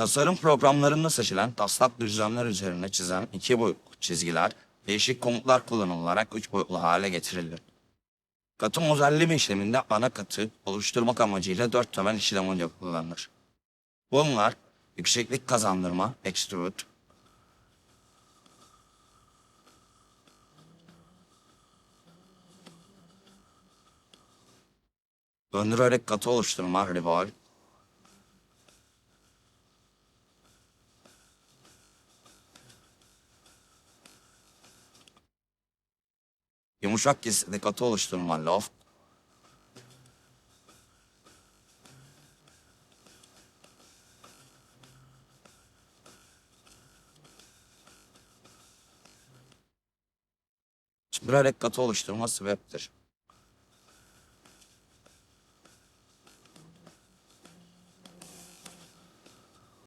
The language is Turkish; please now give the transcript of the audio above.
Tasarım programlarında seçilen taslak düzlemler üzerine çizen iki boyutlu çizgiler değişik komutlar kullanılarak üç boyutlu hale getirilir. Katı modelleme işleminde ana katı oluşturmak amacıyla dört temel işlem kullanılır. Bunlar yükseklik kazandırma, extrude, döndürerek katı oluşturma, revolve, yumuşak kesitli katı oluşturma, loft, Çimdirerek katı oluşturma swap'tir.